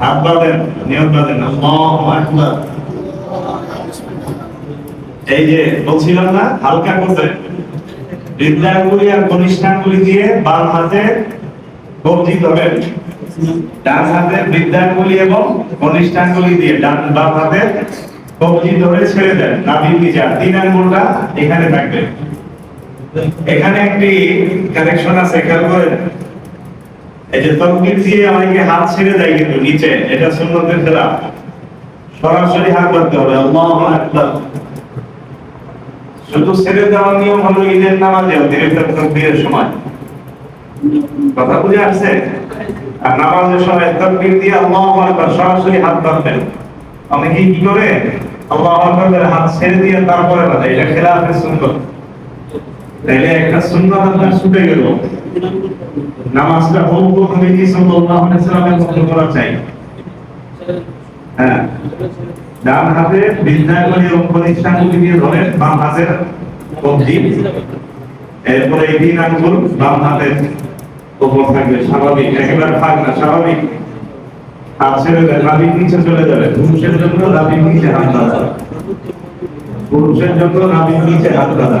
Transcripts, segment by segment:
হাত এই যে বলছিলাম না, হালকা আর দিয়ে বাম হাতে ডান হাতে এবং কনিষ্ঠাঙ্গুলি দিয়ে ডান বাম হাতে ছেড়ে দেন। নাভির তিন আঙ্গুলটা এখানে থাকবে। এখানে একটি কানেকশন আছে, খেয়াল করেন। এই দিয়ে হাত ছেড়ে দেয় কিন্তু নিচে, এটা সুন্নতের খেলাফ সরাসরি হাত হবে, আল্লাহু আকবার। শুধু ছেড়ে নিয়ম হলো ঈদের নামাজে সময়। কথা বুঝে আসছে? আর নামাজের সময় দিয়ে আল্লাহু আকবার সরাসরি হাত বাঁধবেন অনেকে কি করে? আল্লাহু আকবার হাত ছেড়ে দিয়ে তারপরে বাঁধে এটা খেলাফের সুন্নত। তাইলে একটা সুন্নত আপনার ছুটে গেল। নামাজটা হুকুম নবীজি সাল্লাল্লাহু আলাইহি ওয়াসাল্লামের মতো করা চাই? হ্যাঁ। ডান হাতে বিদ্যাগুলি এবং প্রতিষ্ঠানগুলি দিয়ে ধরেন, বাম হাতের কবজি। এরপরে এই তিন আঙ্গুল বাম হাতের উপর থাকবে, স্বাভাবিক। একেবারে থাক না, স্বাভাবিক। হাত ছেড়ে দেয় নাভির নিচে চলে যাবে। পুরুষের জন্য নাভির নিচে হাত বাঁধা। পুরুষের জন্য নাভির নিচে হাত বাঁধা।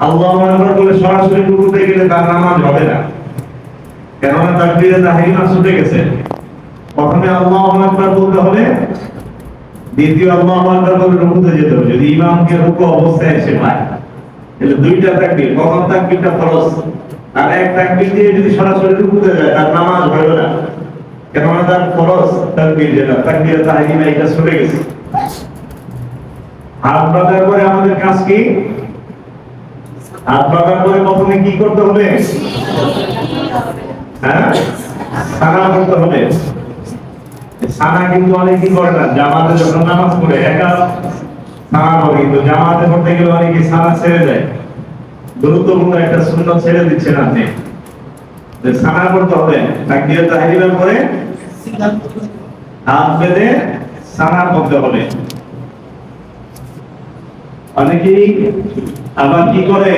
আল্লাহু আকবার বলে, সরাসরি রুকুতে গেলে তার নামাজ হবে না। কেননা তাকবীরে তাহরিমা ছুটে গেছে। প্রথমে আল্লাহু আকবার বলতে হবে দ্বিতীয় আল্লাহু আকবার বলে রুকুতে যেতে হবে। যদি ইমামকে রুকু অবস্থায় এসে পায়। তাহলে দুইটা তাকবীর, প্রথম তাকবীরটা ফরজ। আর এক তাকবীর দিয়ে যদি সরাসরি রুকুতে যায়, তার নামাজ হবে না। কেননা তার ফরজ তাকবীর যেটা, তাকবীরে তাহরিমা এটা ছুটে গেছে। হাত বাঁধার পরে আমাদের কাজ কি? হাত বাঁধার পরে প্রথমে কি করতে হবে? হ্যাঁ? সানা করতে হবে। সানা কিন্তু অনেকেই করে না, জামাতে যখন নামাজ পড়ে, একা সানা করে, কিন্তু জামাতে পড়তে গেলে অনেকে সানা ছেড়ে দেয়। গুরুত্বপূর্ণ একটা শূন্য ছেড়ে দিচ্ছেন আপনি। যে সানা করতে হবে, তাকবীর তাহরিমের পরে হাত বেঁধে সানা করতে হবে। অনেকেই আবার কি করে?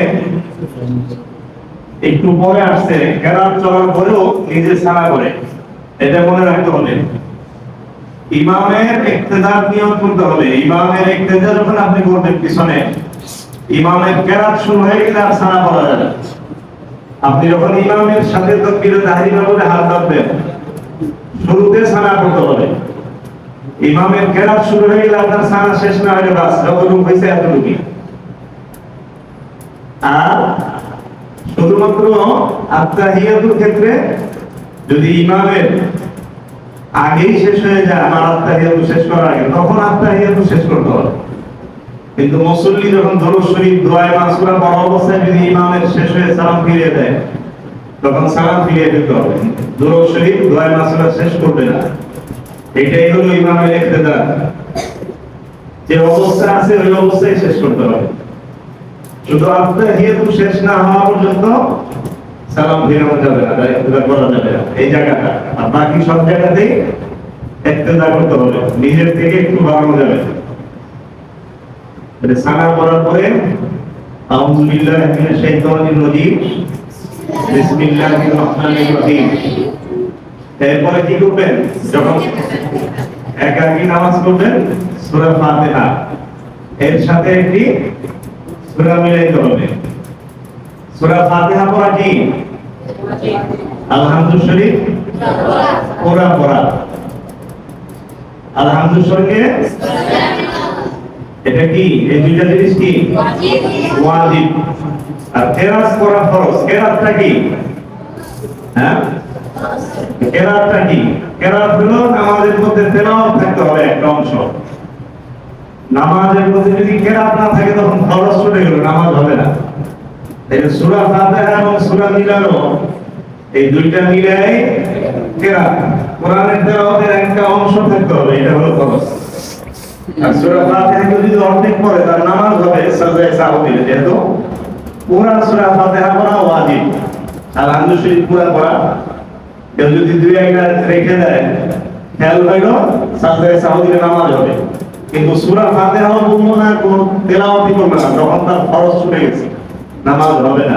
একটু পরে আসছে কেরাত চলার পরেও নিজে সানা করে। এটা মনে রাখতে হবে। ইমামের ইক্তেদার করতে হবে। ইমামের ইক্তেদা যখন আপনি করবেন পিছনে, ইমামের কেরাত শুরু হয়ে গেলে আর করা যাবে আপনি যখন ইমামের সাথে তকবীরে বলে হাত ধরবেন শুরুতে সানা করতে হবে। ইমামের কেরাত শুরু হয়ে গেলে আপনার সানা শেষ না হলে বাস যতটুকু হয়েছে এতটুকুই। আর শুধুমাত্র আত্মাহিয়াতুর ক্ষেত্রে যদি ইমামের আগেই শেষ হয়ে যায়, আমার আত্মাহিয়াতু শেষ করার আগে, তখন আত্মাহিয়াতু শেষ করতে হবে। কিন্তু মুসল্লি যখন শরীফ দোয়ায় অবস্থায় যদি ইমামের শেষ হয়ে সালাম ফিরিয়ে দেয়, তখন সালাম ফিরিয়ে দিতে হবে। দরুদ শরীফ দোয়ায় মাসুরা শেষ করবে না। এটাই হলো ইমামের ইক্তেদার। যে অবস্থা আছে, ওই অবস্থায় শেষ করতে হবে। শুধু আপনার হিয়াতু শেষ না হওয়া পর্যন্ত সালাম ফিরানো যাবে না ইক্তেদা করা যাবে না। এই জায়গাটা, আর বাকি সব জায়গাতেই ইক্তেদা করতে হবে। নিজের থেকে একটু বাড়ানো যাবে। তাহলে সালাম করার পরে আউযু বিল্লাহি মিনাশ শাইতানির রাজীম, বিসমিল্লাহির রহমানির রহিম। এরপরে কি করবেন? যখন একাকী নামাজ করবেন সূরা ফাতিহা। এর সাথে একটি সূরা মিলাইতে হবে। সূরা ফাতিহা পড়া কি? আলহামদুলিল্লাহ শরীফ? পড়া পড়া। আলহামদুলিল্লাহ শরীফে এটা কি? এই দুইটা জিনিস কি? ওয়াজিব। আর কেরাত করা ফরজ। কেরাতটা কি? হ্যাঁ? কেরাতটা কি? কেরাত হলো নামাজের মধ্যে তেলাওয়াত থাকতে হবে একটা অংশ। নামাজের মধ্যে যদি কেরাত না থাকে তখন ফরজ ছুটে গেল, নামাজ হবে না। তাই সূরা ফাতিহা এবং সূরা এই দুইটা মিলাই কোরআনের তেলাওয়াতের একটা অংশ থাকতে হবে, এটা হলো ফরজ আর সূরা যদি অর্ধেক পড়ে, তার নামাজ হবে সাজদায়ে সাহবী যেহেতু পুরা সূরা ফাতিহা পড়া আর আনন্দ শরীফ পুরা কেউ যদি দুই একটা রেখে দেয়, খেয়াল হইল সাজদায়ে সাহবী নামাজ হবে। কিন্তু সুরা ফাতিহা পড়ব না কোন তেলাওয়াতি করবে না, যখন তার খরচ ছুটে গেছে। নামাজ হবে না।